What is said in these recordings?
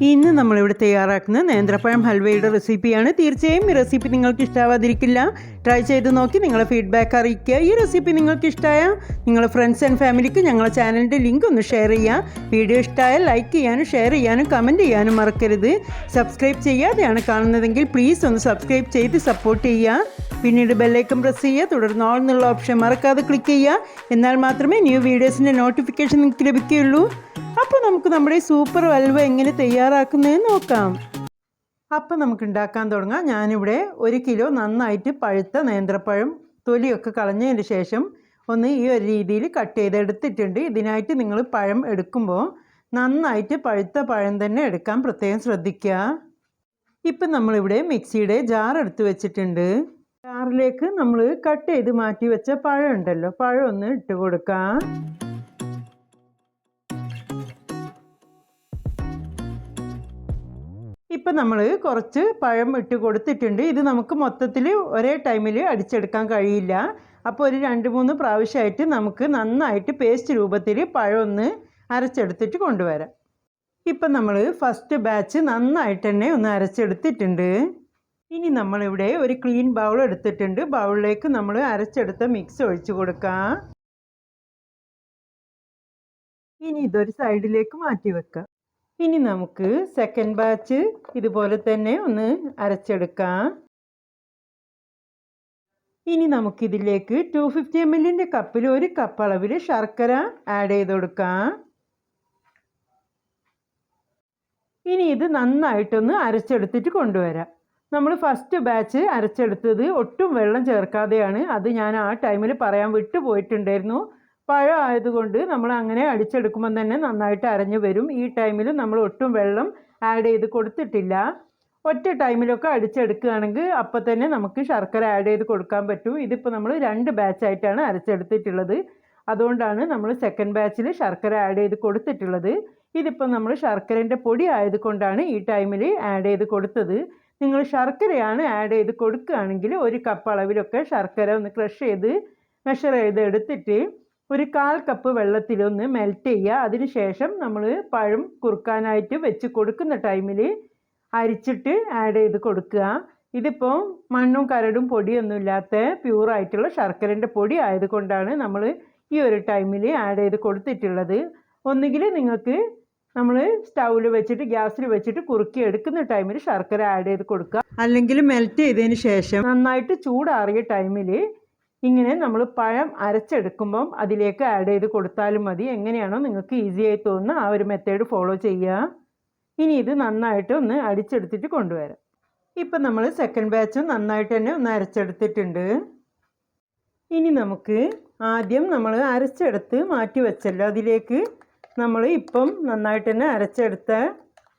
ഇന്ന് നമ്മളിവിടെ തയ്യാറാക്കുന്ന നേന്ത്രപ്പഴം ഹൽവയുടെ റെസിപ്പിയാണ്. തീർച്ചയായും ഈ റെസിപ്പി നിങ്ങൾക്ക് ഇഷ്ടാവാതിരിക്കില്ല. ട്രൈ ചെയ്ത് നോക്കി നിങ്ങളെ ഫീഡ്ബാക്ക് അറിയിക്കുക. ഈ റെസിപ്പി നിങ്ങൾക്ക് ഇഷ്ടമായ നിങ്ങളുടെ ഫ്രണ്ട്സ് ആൻഡ് ഫാമിലിക്ക് ഞങ്ങളുടെ ചാനലിന്റെ ലിങ്ക് ഒന്ന് ഷെയർ ചെയ്യുക. വീഡിയോ ഇഷ്ടമായാൽ ലൈക്ക് ചെയ്യാനും ഷെയർ ചെയ്യാനും കമന്റ് ചെയ്യാനും മറക്കരുത്. സബ്സ്ക്രൈബ് ചെയ്യാതെയാണ് കാണുന്നതെങ്കിൽ പ്ലീസ് ഒന്ന് സബ്സ്ക്രൈബ് ചെയ്ത് സപ്പോർട്ട് ചെയ്യുക. പിന്നീട് ബെല്ലൈക്കൺ പ്രസ് ചെയ്യുക. തുടർന്ന് ഓൾ എന്നുള്ള ഓപ്ഷൻ മറക്കാതെ ക്ലിക്ക് ചെയ്യുക. എന്നാൽ മാത്രമേ ന്യൂ വീഡിയോസിന്റെ നോട്ടിഫിക്കേഷൻ നിങ്ങൾക്ക് ലഭിക്കുകയുള്ളൂ. അപ്പോൾ നമുക്ക് നമ്മുടെ സൂപ്പർ വൽവ് എങ്ങനെ തയ്യാറാക്കുന്നതെന്ന് നോക്കാം. അപ്പം നമുക്ക് ഉണ്ടാക്കാൻ തുടങ്ങാം. ഞാനിവിടെ ഒരു കിലോ നന്നായിട്ട് പഴുത്ത നേന്ത്രപ്പഴം തൊലിയൊക്കെ കളഞ്ഞതിന് ശേഷം ഒന്ന് ഈ ഒരു രീതിയിൽ കട്ട് ചെയ്തെടുത്തിട്ടുണ്ട്. ഇതിനായിട്ട് നിങ്ങൾ പഴം എടുക്കുമ്പോൾ നന്നായിട്ട് പഴുത്ത പഴം തന്നെ എടുക്കാൻ പ്രത്യേകം ശ്രദ്ധിക്കുക ഇപ്പം നമ്മളിവിടെ മിക്സിയുടെ ജാർ എടുത്ത് വെച്ചിട്ടുണ്ട്. ജാറിലേക്ക് നമ്മൾ കട്ട് ചെയ്ത് മാറ്റി വെച്ച പഴം ഉണ്ടല്ലോ പഴം ഒന്ന് ഇട്ട് കൊടുക്കാം. ഇപ്പം നമ്മൾ കുറച്ച് പഴം ഇട്ട് കൊടുത്തിട്ടുണ്ട്. ഇത് നമുക്ക് മൊത്തത്തിൽ ഒരേ ടൈമിൽ അടിച്ചെടുക്കാൻ കഴിയില്ല. അപ്പോൾ ഒരു രണ്ട് മൂന്ന് പ്രാവശ്യമായിട്ട് നമുക്ക് നന്നായിട്ട് പേസ്റ്റ് രൂപത്തിൽ പഴം ഒന്ന് അരച്ചെടുത്തിട്ട് കൊണ്ടുവരാം. ഇപ്പം നമ്മൾ ഫസ്റ്റ് ബാച്ച് നന്നായിട്ട് തന്നെ ഒന്ന് അരച്ചെടുത്തിട്ടുണ്ട്. ഇനി നമ്മളിവിടെ ഒരു ക്ലീൻ ബൗൾ എടുത്തിട്ടുണ്ട്. ബൗളിലേക്ക് നമ്മൾ അരച്ചെടുത്ത മിക്സ് ഒഴിച്ചു കൊടുക്കാം. ഇനി ഇതൊരു സൈഡിലേക്ക് മാറ്റി വെക്കാം. ഇനി നമുക്ക് സെക്കൻഡ് ബാച്ച് ഇതുപോലെ തന്നെ ഒന്ന് അരച്ചെടുക്കാം. ഇനി നമുക്കിതിലേക്ക് ടു ഫിഫ്റ്റി എം എല്ലിന്റെ കപ്പിൽ ഒരു കപ്പ് അളവിൽ ശർക്കര ആഡ് ചെയ്ത് കൊടുക്കാം. ഇനി ഇത് നന്നായിട്ടൊന്ന് അരച്ചെടുത്തിട്ട് കൊണ്ടുവരാം. നമ്മൾ ഫസ്റ്റ് ബാച്ച് അരച്ചെടുത്തത് ഒട്ടും വെള്ളം ചേർക്കാതെയാണ്. അത് ഞാൻ ആ ടൈമിൽ പറയാൻ വിട്ടു പോയിട്ടുണ്ടായിരുന്നു പഴം ആയതുകൊണ്ട് നമ്മൾ അങ്ങനെ അടിച്ചെടുക്കുമ്പോൾ തന്നെ നന്നായിട്ട് അരഞ്ഞു വരും. ഈ ടൈമിൽ നമ്മൾ ഒട്ടും വെള്ളം ആഡ് ചെയ്ത് കൊടുത്തിട്ടില്ല. ഒറ്റ ടൈമിലൊക്കെ അടിച്ചെടുക്കുകയാണെങ്കിൽ അപ്പോൾ തന്നെ നമുക്ക് ശർക്കര ആഡ് ചെയ്ത് കൊടുക്കാൻ പറ്റും. ഇതിപ്പോൾ നമ്മൾ രണ്ട് ബാച്ചായിട്ടാണ് അരച്ചെടുത്തിട്ടുള്ളത്. അതുകൊണ്ടാണ് നമ്മൾ സെക്കൻഡ് ബാച്ചിൽ ശർക്കര ആഡ് ചെയ്ത് കൊടുത്തിട്ടുള്ളത്. ഇതിപ്പോൾ നമ്മൾ ശർക്കരന്റെ പൊടി ആയതുകൊണ്ടാണ് ഈ ടൈമിൽ ആഡ് ചെയ്ത് കൊടുത്തത്. നിങ്ങൾ ശർക്കരയാണ് ആഡ് ചെയ്ത് കൊടുക്കുകയാണെങ്കിൽ ഒരു കപ്പ് അളവിലൊക്കെ ശർക്കര ഒന്ന് ക്രഷ് ചെയ്ത് മെഷർ ചെയ്ത് എടുത്തിട്ട് ഒരു കാൽ കപ്പ് വെള്ളത്തിലൊന്ന് മെൽറ്റ് ചെയ്യുക. അതിനുശേഷം നമ്മൾ പഴം കുറുക്കാനായിട്ട് വെച്ച് കൊടുക്കുന്ന ടൈമിൽ അരിച്ചിട്ട് ആഡ് ചെയ്ത് കൊടുക്കുക. ഇതിപ്പോൾ മണ്ണും കരടും പൊടിയൊന്നും ഇല്ലാത്ത പ്യൂറായിട്ടുള്ള ശർക്കരന്റെ പൊടി ആയതുകൊണ്ടാണ് നമ്മൾ ഈ ഒരു ടൈമിൽ ആഡ് ചെയ്ത് കൊടുത്തിട്ടുള്ളത്. ഒന്നുകിൽ നിങ്ങൾക്ക് നമ്മൾ സ്റ്റൗവിൽ വെച്ചിട്ട് ഗ്യാസിൽ വെച്ചിട്ട് കുറുക്കി എടുക്കുന്ന ടൈമിൽ ശർക്കര ആഡ് ചെയ്ത് കൊടുക്കുക. അല്ലെങ്കിൽ മെൽറ്റ് ചെയ്തതിന് ശേഷം നന്നായിട്ട് ചൂടാറിയ ടൈമിൽ ഇങ്ങനെ നമ്മൾ പഴം അരച്ചെടുക്കുമ്പം അതിലേക്ക് ആഡ് ചെയ്ത് കൊടുത്താലും മതി. എങ്ങനെയാണോ നിങ്ങൾക്ക് ഈസി ആയി തോന്നുന്ന ആ ഒരു മെത്തേഡ് ഫോളോ ചെയ്യുക. ഇനി ഇത് നന്നായിട്ട് ഒന്ന് അടിച്ചെടുത്തിട്ട് കൊണ്ടുവരാം. ഇപ്പം നമ്മൾ സെക്കൻഡ് ബാച്ച് നന്നായിട്ട് തന്നെ ഒന്ന് അരച്ചെടുത്തിട്ടുണ്ട്. ഇനി നമുക്ക് ആദ്യം നമ്മൾ അരച്ചെടുത്ത് മാറ്റി വെച്ചല്ലോ. അതിലേക്ക് നമ്മൾ ഇപ്പം നന്നായിട്ട് തന്നെ അരച്ചെടുത്ത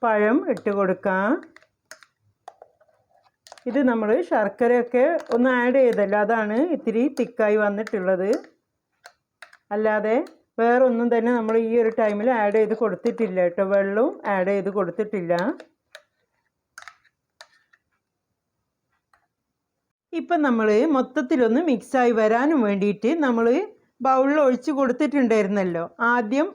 പഴം ഇട്ട് കൊടുക്കാം. ഇത് നമ്മൾ ശർക്കരയൊക്കെ ഒന്ന് ആഡ് ചെയ്തല്ലോ. അതാണ് ഇത്തിരി തിക്കായി വന്നിട്ടുള്ളത്. അല്ലാതെ വേറൊന്നും തന്നെ നമ്മൾ ഈ ഒരു ടൈമിൽ ആഡ് ചെയ്ത് കൊടുത്തിട്ടില്ല കേട്ടോ. വെള്ളവും ആഡ് ചെയ്ത് കൊടുത്തിട്ടില്ല. ഇപ്പം നമ്മൾ മൊത്തത്തിലൊന്ന് മിക്സായി വരാനും വേണ്ടിയിട്ട് നമ്മൾ ബൗളിൽ ഒഴിച്ച് കൊടുത്തിട്ടുണ്ടായിരുന്നല്ലോ. ആദ്യം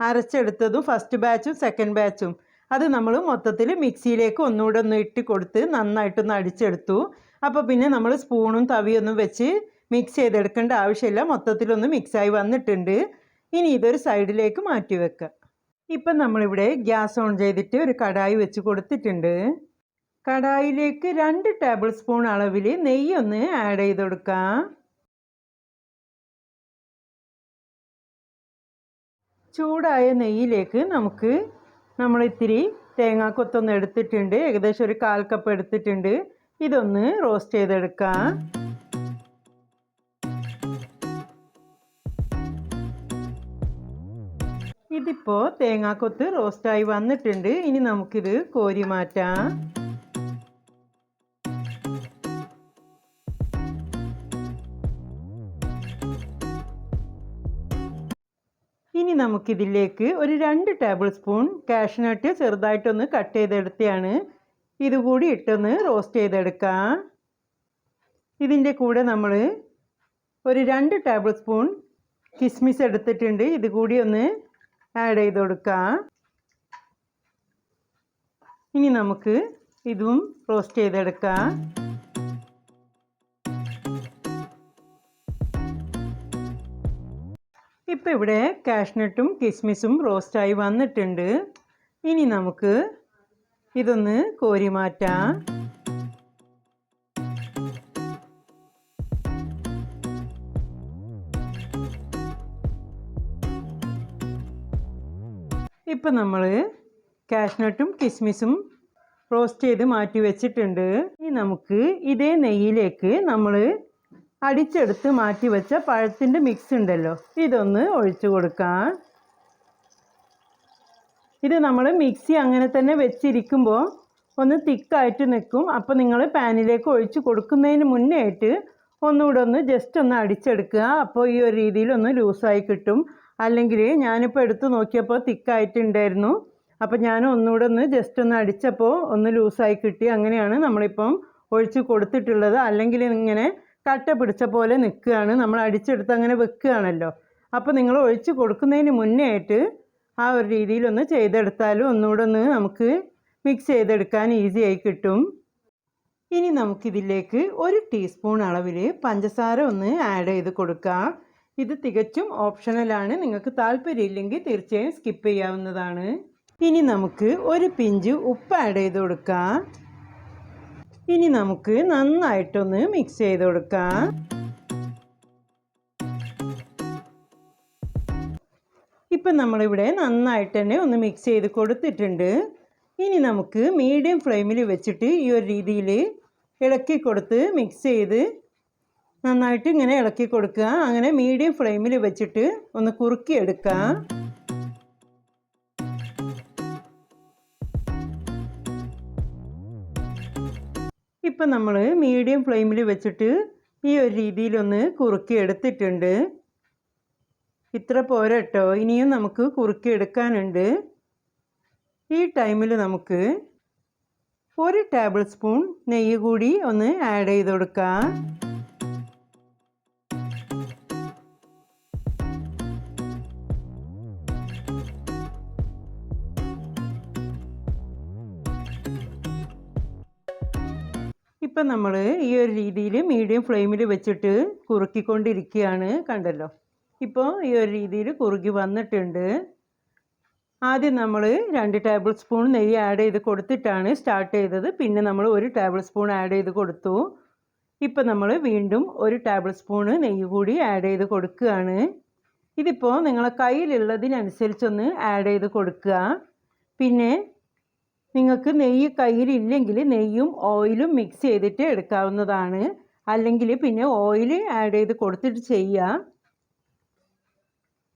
അരച്ചെടുത്തതും ഫസ്റ്റ് ബാച്ചും സെക്കൻഡ് ബാച്ചും അത് നമ്മൾ മൊത്തത്തിൽ മിക്സിയിലേക്ക് ഒന്നുകൂടെ ഒന്ന് ഇട്ട് കൊടുത്ത് നന്നായിട്ടൊന്ന് അടിച്ചെടുത്തു. അപ്പോൾ പിന്നെ നമ്മൾ സ്പൂണും തവിയൊന്നും വെച്ച് മിക്സ് ചെയ്തെടുക്കേണ്ട ആവശ്യമില്ല. മൊത്തത്തിലൊന്ന് മിക്സായി വന്നിട്ടുണ്ട്. ഇനി ഇതൊരു സൈഡിലേക്ക് മാറ്റി വെക്കുക ഇപ്പം നമ്മളിവിടെ ഗ്യാസ് ഓൺ ചെയ്തിട്ട് ഒരു കടായി വെച്ച് കൊടുത്തിട്ടുണ്ട്. കടായിലേക്ക് രണ്ട് ടേബിൾ സ്പൂൺ അളവിൽ നെയ്യൊന്ന് ആഡ് ചെയ്ത് കൊടുക്കാം. ചൂടായ നെയ്യിലേക്ക് നമുക്ക് നമ്മൾ ഇത്തിരി തേങ്ങാക്കൊത്തൊന്ന് എടുത്തിട്ടുണ്ട്. ഏകദേശം ഒരു കാൽ കപ്പ് എടുത്തിട്ടുണ്ട്. ഇതൊന്ന് റോസ്റ്റ് ചെയ്തെടുക്കാം. ഇതിപ്പോൾ തേങ്ങാക്കൊത്ത് റോസ്റ്റായി വന്നിട്ടുണ്ട്. ഇനി നമുക്കിത് കോരി മാറ്റാം. നമുക്കിതിലേക്ക് ഒരു രണ്ട് ടേബിൾ സ്പൂൺ കാഷ്നട്ട് ചെറുതായിട്ടൊന്ന് കട്ട് ചെയ്തെടുത്തെയാണ്. ഇതുകൂടി ഇട്ടൊന്ന് റോസ്റ്റ് ചെയ്തെടുക്കാം. ഇതിന്റെ കൂടെ നമ്മൾ ഒരു രണ്ട് ടേബിൾ സ്പൂൺ കിസ്മിസ് എടുത്തിട്ടുണ്ട്. ഇതുകൂടി ഒന്ന് ആഡ് ചെയ്ത് കൊടുക്കാം. ഇനി നമുക്ക് ഇതും റോസ്റ്റ് ചെയ്തെടുക്കാം. ഇപ്പം ഇവിടെ കാഷ്നട്ടും കിസ്മിസും റോസ്റ്റായി വന്നിട്ടുണ്ട്. ഇനി നമുക്ക് ഇതൊന്ന് കോരി മാറ്റാം. ഇപ്പം നമ്മൾ കാഷ്നട്ടും കിസ്മിസും റോസ്റ്റ് ചെയ്ത് മാറ്റി വെച്ചിട്ടുണ്ട്. ഇനി നമുക്ക് ഇതേ നെയ്യിലേക്ക് നമ്മൾ അടിച്ചെടുത്ത് മാറ്റി വെച്ച പഴത്തിന്റെ മിക്സ് ഉണ്ടല്ലോ. ഇതൊന്ന് ഒഴിച്ചു കൊടുക്കാം. ഇത് നമ്മൾ മിക്സി അങ്ങനെ തന്നെ വെച്ചിരിക്കുമ്പോൾ ഒന്ന് തിക്കായിട്ട് നിൽക്കും. അപ്പോൾ നിങ്ങൾ പാനിലേക്ക് ഒഴിച്ച് കൊടുക്കുന്നതിന് മുന്നേ ആയിട്ട് ഒന്നുകൂടെ ഒന്ന് ജസ്റ്റ് ഒന്ന് അടിച്ചെടുക്കുക. അപ്പോൾ ഈ ഒരു രീതിയിൽ ഒന്ന് ലൂസായി കിട്ടും. അല്ലെങ്കിൽ ഞാനിപ്പോൾ എടുത്ത് നോക്കിയപ്പോൾ തിക്കായിട്ടുണ്ടായിരുന്നു. അപ്പോൾ ഞാൻ ഒന്നുകൂടെ ഒന്ന് ജസ്റ്റ് ഒന്ന് അടിച്ചപ്പോൾ ഒന്ന് ലൂസായി കിട്ടി. അങ്ങനെയാണ് നമ്മളിപ്പം ഒഴിച്ച് കൊടുത്തിട്ടുള്ളത്. അല്ലെങ്കിൽ ഇങ്ങനെ കട്ട പിടിച്ച പോലെ നിൽക്കുകയാണ്. നമ്മൾ അടിച്ചെടുത്ത് അങ്ങനെ വെക്കുകയാണല്ലോ. അപ്പോൾ നിങ്ങൾ ഒഴിച്ച് കൊടുക്കുന്നതിന് മുന്നേ ആയിട്ട് ആ ഒരു രീതിയിലൊന്ന് ചെയ്തെടുത്താലും ഒന്നുകൂടെ ഒന്ന് നമുക്ക് മിക്സ് ചെയ്തെടുക്കാൻ ഈസി ആയി കിട്ടും. ഇനി നമുക്കിതിലേക്ക് ഒരു ടീസ്പൂൺ അളവിൽ പഞ്ചസാര ഒന്ന് ആഡ് ചെയ്ത് കൊടുക്കാം ഇത് തികച്ചും ഓപ്ഷണലാണ് നിങ്ങൾക്ക് താല്പര്യമില്ലെങ്കിൽ തീർച്ചയായും സ്കിപ്പ് ചെയ്യാവുന്നതാണ്. ഇനി നമുക്ക് ഒരു പിഞ്ച് ഉപ്പ് ആഡ് ചെയ്ത് കൊടുക്കാം. ഇനി നമുക്ക് നന്നായിട്ടൊന്ന് മിക്സ് ചെയ്ത് കൊടുക്കാം. ഇപ്പം നമ്മളിവിടെ നന്നായിട്ട് തന്നെ ഒന്ന് മിക്സ് ചെയ്ത് കൊടുത്തിട്ടുണ്ട്. ഇനി നമുക്ക് മീഡിയം ഫ്ലെയിമിൽ വെച്ചിട്ട് ഈ ഒരു രീതിയിൽ ഇളക്കി കൊടുത്ത് മിക്സ് ചെയ്ത് നന്നായിട്ട് ഇങ്ങനെ ഇളക്കി കൊടുക്കുക. അങ്ങനെ മീഡിയം ഫ്ലെയിമിൽ വെച്ചിട്ട് ഒന്ന് കുറുക്കി ഇപ്പം നമ്മൾ മീഡിയം ഫ്ലെയിമിൽ വെച്ചിട്ട് ഈ ഒരു രീതിയിലൊന്ന് കുറുക്കി എടുത്തിട്ടുണ്ട്. ഇത്ര പോരട്ടോ ഇനിയും നമുക്ക് കുറുക്കി എടുക്കാനുണ്ട്. ഈ ടൈമിൽ നമുക്ക് ഒരു ടേബിൾ സ്പൂൺ നെയ്യ് കൂടി ഒന്ന് ആഡ് ചെയ്ത് കൊടുക്കാം. ഇപ്പം നമ്മൾ ഈ ഒരു രീതിയിൽ മീഡിയം ഫ്ലെയിമിൽ വെച്ചിട്ട് കുറുക്കിക്കൊണ്ടിരിക്കുകയാണ് കണ്ടല്ലോ. ഇപ്പോൾ ഈ ഒരു രീതിയിൽ കുറുകി വന്നിട്ടുണ്ട്. ആദ്യം നമ്മൾ രണ്ട് ടേബിൾ സ്പൂൺ നെയ്യ് ആഡ് ചെയ്ത് കൊടുത്തിട്ടാണ് സ്റ്റാർട്ട് ചെയ്തത്. പിന്നെ നമ്മൾ ഒരു ടേബിൾ സ്പൂൺ ആഡ് ചെയ്ത് കൊടുത്തു. ഇപ്പം നമ്മൾ വീണ്ടും ഒരു ടേബിൾ സ്പൂണ് നെയ്യ് കൂടി ആഡ് ചെയ്ത് കൊടുക്കുകയാണ്. ഇതിപ്പോൾ നിങ്ങളെ കയ്യിലുള്ളതിനനുസരിച്ചൊന്ന് ആഡ് ചെയ്ത് കൊടുക്കുക. പിന്നെ നിങ്ങൾക്ക് നെയ്യ് കയ്യിലില്ലെങ്കിൽ നെയ്യും ഓയിലും മിക്സ് ചെയ്തിട്ട് എടുക്കാവുന്നതാണ്. അല്ലെങ്കിൽ പിന്നെ ഓയിൽ ആഡ് ചെയ്ത് കൊടുത്തിട്ട് ചെയ്യുക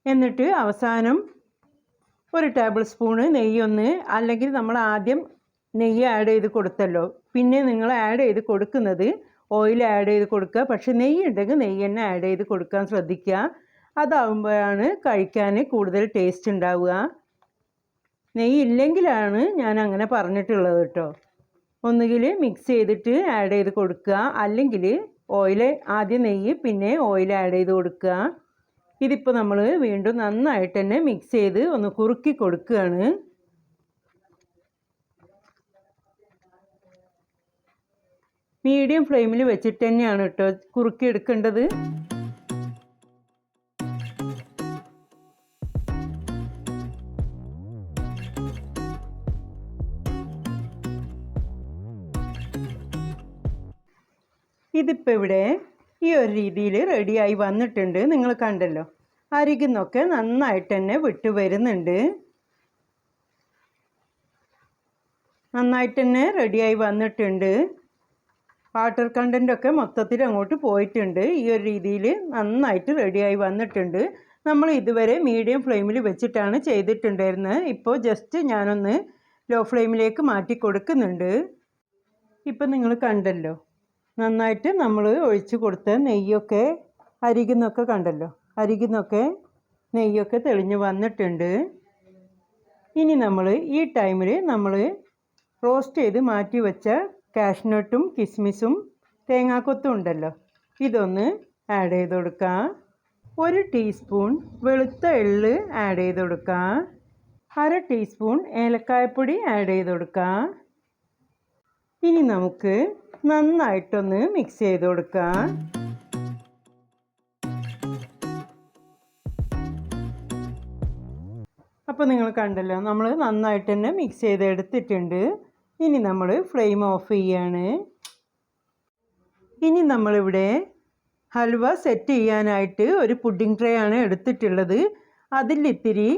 എന്നിട്ട് അവസാനം ഒരു ടേബിൾ സ്പൂണ് നെയ്യൊന്ന് അല്ലെങ്കിൽ നമ്മൾ ആദ്യം നെയ്യ് ആഡ് ചെയ്ത് കൊടുത്തല്ലോ. പിന്നെ നിങ്ങൾ ആഡ് ചെയ്ത് കൊടുക്കുന്നത് ഓയിൽ ആഡ് ചെയ്ത് കൊടുക്കുക. പക്ഷേ നെയ്യ് ഉണ്ടെങ്കിൽ നെയ്യ് തന്നെ ആഡ് ചെയ്ത് കൊടുക്കാൻ ശ്രദ്ധിക്കുക. അതാവുമ്പോഴാണ് കഴിക്കാൻ കൂടുതൽ ടേസ്റ്റ് ഉണ്ടാവുക. നെയ്യ് ഇല്ലെങ്കിലാണ് ഞാൻ അങ്ങനെ പറഞ്ഞിട്ടുള്ളത് കേട്ടോ. ഒന്നുകിൽ മിക്സ് ചെയ്തിട്ട് ആഡ് ചെയ്ത് കൊടുക്കുക. അല്ലെങ്കിൽ ഓയിൽ ആദ്യം നെയ്യ് പിന്നെ ഓയിൽ ആഡ് ചെയ്ത് കൊടുക്കുക. ഇതിപ്പോൾ നമ്മൾ വീണ്ടും നന്നായിട്ട് തന്നെ മിക്സ് ചെയ്ത് ഒന്ന് കുറുക്കി കൊടുക്കുകയാണ്. മീഡിയം ഫ്ലെയിമിൽ വെച്ചിട്ട് തന്നെയാണ് കേട്ടോ കുറുക്കി എടുക്കേണ്ടത്. ഇതിപ്പോൾ ഇവിടെ ഈ ഒരു രീതിയിൽ റെഡിയായി വന്നിട്ടുണ്ട്. നിങ്ങൾ കണ്ടല്ലോ. അരികുന്നൊക്കെ നന്നായിട്ട് തന്നെ വിട്ട് വരുന്നുണ്ട്. നന്നായിട്ട് തന്നെ റെഡിയായി വന്നിട്ടുണ്ട്. വാട്ടർ കണ്ടന്റൊക്കെ മൊത്തത്തിൽ അങ്ങോട്ട് പോയിട്ടുണ്ട്. ഈ ഒരു രീതിയിൽ നന്നായിട്ട് റെഡിയായി വന്നിട്ടുണ്ട്. നമ്മൾ ഇതുവരെ മീഡിയം ഫ്ലെയിമിൽ വെച്ചിട്ടാണ് ചെയ്തിട്ടുണ്ടായിരുന്നത്. ഇപ്പോൾ ജസ്റ്റ് ഞാനൊന്ന് ലോ ഫ്ലെയിമിലേക്ക് മാറ്റി കൊടുക്കുന്നുണ്ട്. ഇപ്പം നിങ്ങൾ കണ്ടല്ലോ. നന്നായിട്ട് നമ്മൾ ഒഴിച്ച് കൊടുത്ത നെയ്യൊക്കെ അരികുന്നൊക്കെ കണ്ടല്ലോ? അരികുന്നൊക്കെ നെയ്യൊക്കെ തെളിഞ്ഞ് വന്നിട്ടുണ്ട്. ഇനി നമ്മൾ ഈ ടൈമിൽ നമ്മൾ റോസ്റ്റ് ചെയ്ത് മാറ്റി വെച്ച കാഷ്നട്ടും കിസ്മിസും തേങ്ങാക്കൊത്തും ഉണ്ടല്ലോ? ഇതൊന്ന് ആഡ് ചെയ്ത് കൊടുക്കാം. ഒരു ടീസ്പൂൺ വെളുത്ത എള്ള് ആഡ് ചെയ്ത് കൊടുക്കാം. അര ടീസ്പൂൺ ഏലക്കായപ്പൊടി ആഡ് ചെയ്ത് കൊടുക്കാം. ഇനി നമുക്ക് നന്നായിട്ടൊന്ന് മിക്സ് ചെയ്ത് കൊടുക്കാം. അപ്പോൾ നിങ്ങൾ കണ്ടല്ലോ നമ്മൾ നന്നായിട്ട് തന്നെ മിക്സ് ചെയ്ത് എടുത്തിട്ടുണ്ട്. ഇനി നമ്മൾ ഫ്ലെയിം ഓഫ് ചെയ്യാണ്. ഇനി നമ്മളിവിടെ ഹൽവ സെറ്റ് ചെയ്യാനായിട്ട് ഒരു പുഡിംഗ് ട്രേ ആണ് എടുത്തിട്ടുള്ളത്. അതിൽ ഇത്തിരി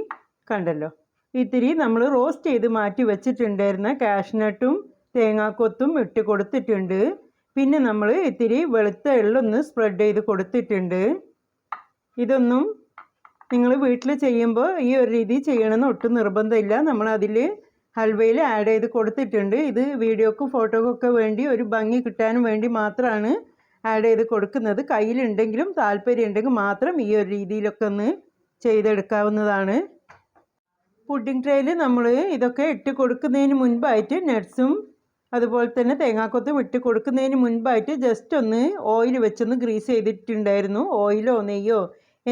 കണ്ടല്ലോ ഇത്തിരി നമ്മൾ റോസ്റ്റ് ചെയ്ത് മാറ്റി വെച്ചിട്ടുണ്ടായിരുന്ന കാഷ്നട്ടും തേങ്ങാക്കൊത്തും ഇട്ട് കൊടുത്തിട്ടുണ്ട്. പിന്നെ നമ്മൾ ഇത്തിരി വെളുത്ത എള്ളൊന്ന് സ്പ്രെഡ് ചെയ്ത് കൊടുത്തിട്ടുണ്ട്. ഇതൊന്നും നിങ്ങൾ വീട്ടിൽ ചെയ്യുമ്പോൾ ഈ ഒരു രീതി ചെയ്യണമെന്ന് ഒട്ടും നിർബന്ധമില്ല. നമ്മൾ അതിൽ ഹൽവയിൽ ആഡ് ചെയ്ത് കൊടുത്തിട്ടുണ്ട്. ഇത് വീഡിയോക്കും ഫോട്ടോക്കൊക്കെ വേണ്ടി ഒരു ഭംഗി കിട്ടാനും വേണ്ടി മാത്രമാണ് ആഡ് ചെയ്ത് കൊടുക്കുന്നത്. കയ്യിലുണ്ടെങ്കിലും താല്പര്യം ഉണ്ടെങ്കിൽ മാത്രം ഈ ഒരു രീതിയിലൊക്കെ ഒന്ന് ചെയ്തെടുക്കാവുന്നതാണ്. പുഡിംഗ് ട്രേയിൽ നമ്മൾ ഇതൊക്കെ ഇട്ട് കൊടുക്കുന്നതിന് മുൻപായിട്ട് നട്ട്സും അതുപോലെ തന്നെ തേങ്ങാക്കൊത്ത് ഇട്ട് കൊടുക്കുന്നതിന് മുൻപായിട്ട് ജസ്റ്റ് ഒന്ന് ഓയിൽ വെച്ചൊന്ന് ഗ്രീസ് ചെയ്തിട്ടുണ്ടായിരുന്നു. ഓയിലോ നെയ്യോ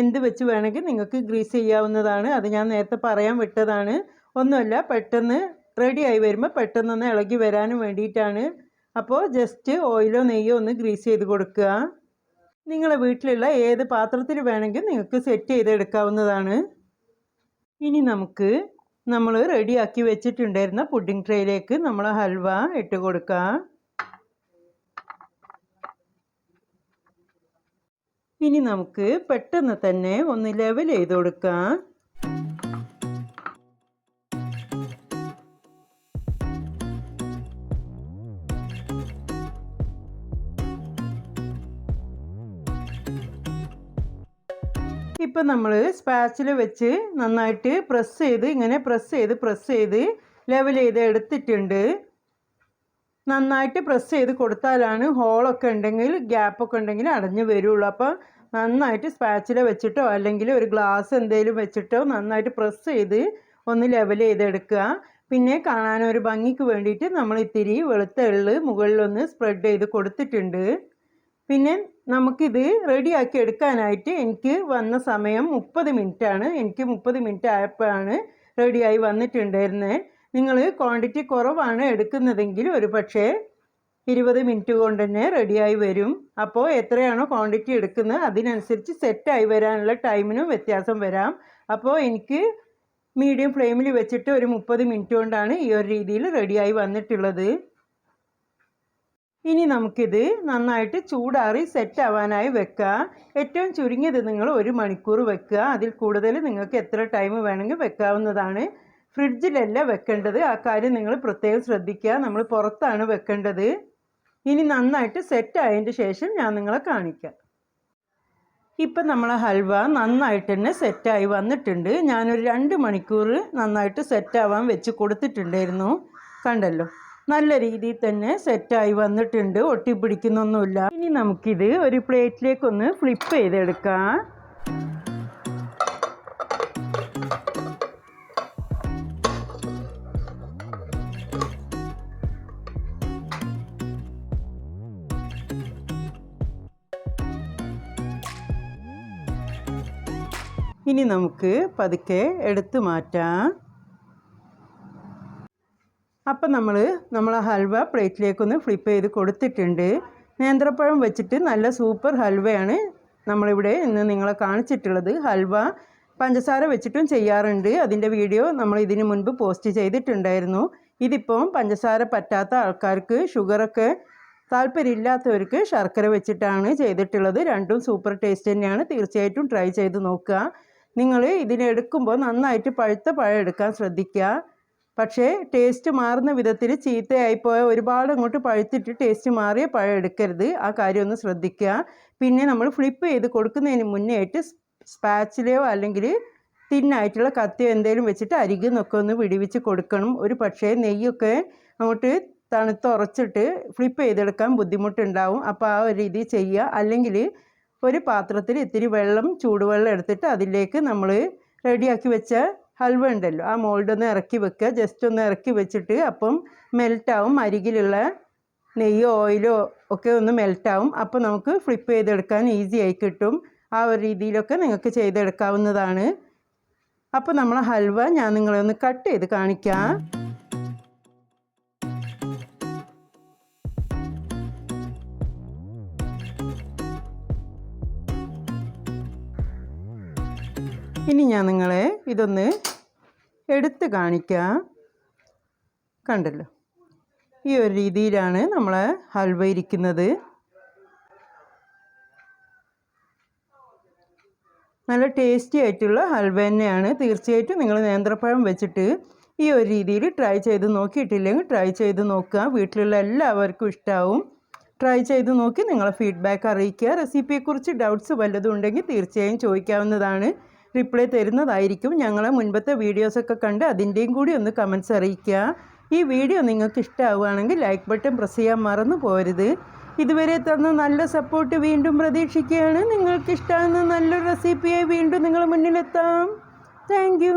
എന്ത് വെച്ച് വേണമെങ്കിൽ നിങ്ങൾക്ക് ഗ്രീസ് ചെയ്യാവുന്നതാണ്. അത് ഞാൻ നേരത്തെ പറയാൻ വിട്ടതാണ്. ഒന്നുമല്ല പെട്ടെന്ന് റെഡി ആയി വരുമ്പോൾ പെട്ടെന്നൊന്ന് ഇളകി വരാനും വേണ്ടിയിട്ടാണ്. അപ്പോൾ ജസ്റ്റ് ഓയിലോ നെയ്യോ ഒന്ന് ഗ്രീസ് ചെയ്ത് കൊടുക്കുക. നിങ്ങളെ വീട്ടിലുള്ള ഏത് പാത്രത്തിൽ വേണമെങ്കിൽ നിങ്ങൾക്ക് സെറ്റ് ചെയ്തെടുക്കാവുന്നതാണ്. ഇനി നമുക്ക് നമ്മൾ റെഡിയാക്കി വെച്ചിട്ടുണ്ടായിരുന്ന പുഡിംഗ് ട്രേയിലേക്ക് നമ്മൾ ഹൽവ ഇട്ട് കൊടുക്കാം. ഇനി നമുക്ക് പെട്ടെന്ന് തന്നെ ഒന്ന് ലെവൽ ചെയ്ത് കൊടുക്കാം. ഇപ്പം നമ്മൾ സ്പാച്ചിൽ വെച്ച് നന്നായിട്ട് പ്രസ് ചെയ്ത് ഇങ്ങനെ പ്രസ് ചെയ്ത് പ്രസ് ചെയ്ത് ലെവൽ ചെയ്ത് എടുത്തിട്ടുണ്ട്. നന്നായിട്ട് പ്രസ് ചെയ്ത് കൊടുത്താലാണ് ഹോളൊക്കെ ഉണ്ടെങ്കിൽ ഗ്യാപ്പൊക്കെ ഉണ്ടെങ്കിൽ അടഞ്ഞു വരുള്ളൂ. അപ്പോൾ നന്നായിട്ട് സ്പാച്ചില വെച്ചിട്ടോ അല്ലെങ്കിൽ ഒരു ഗ്ലാസ് എന്തെങ്കിലും വെച്ചിട്ടോ നന്നായിട്ട് പ്രസ് ചെയ്ത് ഒന്ന് ലെവൽ ചെയ്തെടുക്കുക പിന്നെ കാണാൻ ഒരു ഭംഗിക്ക് വേണ്ടിയിട്ട് നമ്മൾ ഇത്തിരി വെളുത്ത എള്ള് മുകളിലൊന്ന് സ്പ്രെഡ് ചെയ്ത് കൊടുത്തിട്ടുണ്ട്. പിന്നെ നമുക്കിത് റെഡിയാക്കി എടുക്കാനായിട്ട് എനിക്ക് വന്ന സമയം മുപ്പത് ആണ് എനിക്ക് മുപ്പത് മിനിറ്റ് ആയപ്പോഴാണ് റെഡിയായി വന്നിട്ടുണ്ടായിരുന്നത്. നിങ്ങൾ ക്വാണ്ടിറ്റി കുറവാണ് എടുക്കുന്നതെങ്കിൽ ഒരു പക്ഷേ ഇരുപത് മിനിറ്റ് കൊണ്ട് തന്നെ റെഡിയായി വരും. അപ്പോൾ എത്രയാണോ ക്വാണ്ടിറ്റി എടുക്കുന്നത് അതിനനുസരിച്ച് സെറ്റായി വരാനുള്ള ടൈമിനും വ്യത്യാസം വരാം. അപ്പോൾ എനിക്ക് മീഡിയം ഫ്ലെയിമിൽ വെച്ചിട്ട് ഒരു മുപ്പത് മിനിറ്റ് കൊണ്ടാണ് ഈ ഒരു രീതിയിൽ റെഡിയായി വന്നിട്ടുള്ളത്. ഇനി നമുക്കിത് നന്നായിട്ട് ചൂടാറി സെറ്റ് ആവാനായി വെക്കുക. ഏറ്റവും ചുരുങ്ങിയത് നിങ്ങൾ ഒരു മണിക്കൂർ വെക്കുക. അതിൽ കൂടുതൽ നിങ്ങൾക്ക് എത്ര ടൈം വേണമെങ്കിൽ വെക്കാവുന്നതാണ്. ഫ്രിഡ്ജിലല്ല വെക്കേണ്ടത്. ആ കാര്യം നിങ്ങൾ പ്രത്യേകം ശ്രദ്ധിക്കുക. നമ്മൾ പുറത്താണ് വെക്കേണ്ടത്. ഇനി നന്നായിട്ട് സെറ്റ് ആയതിന്റെ ശേഷം ഞാൻ നിങ്ങളെ കാണിക്കാം. ഇപ്പം നമ്മളെ ഹൽവ നന്നായിട്ട് തന്നെ സെറ്റായി വന്നിട്ടുണ്ട്. ഞാനൊരു രണ്ട് മണിക്കൂർ നന്നായിട്ട് സെറ്റാവാൻ വെച്ച് കൊടുത്തിട്ടുണ്ടായിരുന്നു. കണ്ടല്ലോ? നല്ല രീതിയിൽ തന്നെ സെറ്റായി വന്നിട്ടുണ്ട്. ഒട്ടിപ്പിടിക്കുന്നൊന്നുമില്ല. ഇനി നമുക്കിത് ഒരു പ്ലേറ്റിലേക്കൊന്ന് ഫ്ലിപ്പ് ചെയ്തെടുക്കാം. ഇനി നമുക്ക് പതുക്കെ എടുത്തു മാറ്റാം. അപ്പം നമ്മൾ നമ്മൾ ഹൽവ പ്ലേറ്റിലേക്കൊന്ന് ഫ്ലിപ്പ് ചെയ്ത് കൊടുത്തിട്ടുണ്ട്. നേന്ത്രപ്പഴം വെച്ചിട്ട് നല്ല സൂപ്പർ ഹൽവയാണ് നമ്മളിവിടെ ഇന്ന് നിങ്ങളെ കാണിച്ചിട്ടുള്ളത്. ഹൽവ പഞ്ചസാര വെച്ചിട്ടും ചെയ്യാറുണ്ട്. അതിന്റെ വീഡിയോ നമ്മൾ ഇതിന് മുൻപ് പോസ്റ്റ് ചെയ്തിട്ടുണ്ടായിരുന്നു. ഇതിപ്പം പഞ്ചസാര പറ്റാത്ത ആൾക്കാർക്ക് ഷുഗറൊക്കെ താല്പര്യമില്ലാത്തവർക്ക് ശർക്കര വെച്ചിട്ടാണ് ചെയ്തിട്ടുള്ളത്. രണ്ടും സൂപ്പർ ടേസ്റ്റ് തന്നെയാണ്. തീർച്ചയായിട്ടും ട്രൈ ചെയ്ത് നോക്കുക. നിങ്ങൾ ഇതിനെടുക്കുമ്പോൾ നന്നായിട്ട് പഴുത്ത പഴം എടുക്കാൻ ശ്രദ്ധിക്കുക. പക്ഷേ ടേസ്റ്റ് മാറുന്ന വിധത്തിൽ ചീത്തയായിപ്പോയ ഒരുപാട് അങ്ങോട്ട് പഴുത്തിട്ട് ടേസ്റ്റ് മാറിയ പഴം എടുക്കരുത്. ആ കാര്യം ഒന്ന് ശ്രദ്ധിക്കുക. പിന്നെ നമ്മൾ ഫ്ലിപ്പ് ചെയ്ത് കൊടുക്കുന്നതിന് മുന്നേ ആയിട്ട് സ്പാച്ചിലയോ അല്ലെങ്കിൽ തിന്നായിട്ടുള്ള കത്തിയോ എന്തെങ്കിലും വെച്ചിട്ട് അരികിൽ നിന്നൊക്കെ ഒന്ന് വിടിവിച്ച് കൊടുക്കണം. ഒരു പക്ഷേ നെയ്യൊക്കെ അങ്ങോട്ട് തണുത്തുറച്ചിട്ട് ഫ്ലിപ്പ് ചെയ്തെടുക്കാൻ ബുദ്ധിമുട്ടുണ്ടാവും. അപ്പോൾ ആ ഒരു രീതി ചെയ്യുക. അല്ലെങ്കിൽ ഒരു പാത്രത്തിൽ ഇത്തിരി വെള്ളം ചൂടുവെള്ളം എടുത്തിട്ട് അതിലേക്ക് നമ്മൾ റെഡിയാക്കി വെച്ച ഹൽവ ഉണ്ടല്ലോ. ആ മോൾഡ് ഒന്ന് ഇറക്കി വെക്കുക. ജസ്റ്റ് ഒന്ന് ഇറക്കി വെച്ചിട്ട് അപ്പം മെൽറ്റാവും അരികിലുള്ള നെയ്യോ ഓയിലോ ഒക്കെ ഒന്ന് മെൽറ്റാവും അപ്പോൾ നമുക്ക് ഫ്ലിപ്പ് ചെയ്തെടുക്കാൻ ഈസി ആയി കിട്ടും. ആ ഒരു രീതിയിലൊക്കെ നിങ്ങൾക്ക് ചെയ്തെടുക്കാവുന്നതാണ്. അപ്പോൾ നമ്മളെ ഹൽവ ഞാൻ നിങ്ങളെ ഒന്ന് കട്ട് ചെയ്ത് കാണിക്കാം. ഇനി ഞാൻ നിങ്ങളെ ഇതൊന്ന് എടുത്ത് കാണിക്കാം. കണ്ടല്ലോ? ഈ ഒരു രീതിയിലാണ് നമ്മളെ ഹൽവ ഇരിക്കുന്നത്. നല്ല ടേസ്റ്റി ആയിട്ടുള്ള ഹൽവ തന്നെയാണ്. തീർച്ചയായിട്ടും നിങ്ങൾ നേന്ത്രപ്പഴം വെച്ചിട്ട് ഈ ഒരു രീതിയിൽ ട്രൈ ചെയ്ത് നോക്കിയിട്ടില്ലെങ്കിൽ ട്രൈ ചെയ്ത് നോക്കുക. വീട്ടിലുള്ള എല്ലാവർക്കും ഇഷ്ടമാവും ട്രൈ ചെയ്ത് നോക്കി നിങ്ങളെ ഫീഡ്ബാക്ക് അറിയിക്കുക. റെസിപ്പിയെക്കുറിച്ച് ഡൗട്ട്സ് വല്ലതും ഉണ്ടെങ്കിൽ തീർച്ചയായും ചോദിക്കാവുന്നതാണ്. റിപ്ലൈ തരുന്നതായിരിക്കും. ഞങ്ങളെ മുൻപത്തെ വീഡിയോസൊക്കെ കണ്ട് അതിന്റെയും കൂടി ഒന്ന് കമൻസ് അറിയിക്കുക. ഈ വീഡിയോ നിങ്ങൾക്ക് ഇഷ്ടമാവുകയാണെങ്കിൽ ലൈക്ക് ബട്ടൺ പ്രസ് ചെയ്യാൻ മറന്നു പോരുത് ഇതുവരെ തന്ന നല്ല സപ്പോർട്ട് വീണ്ടും പ്രതീക്ഷിക്കുകയാണ്. നിങ്ങൾക്ക് ഇഷ്ടമാകുന്ന നല്ലൊരു റെസിപ്പിയായി വീണ്ടും നിങ്ങൾ മുന്നിലെത്താം. താങ്ക്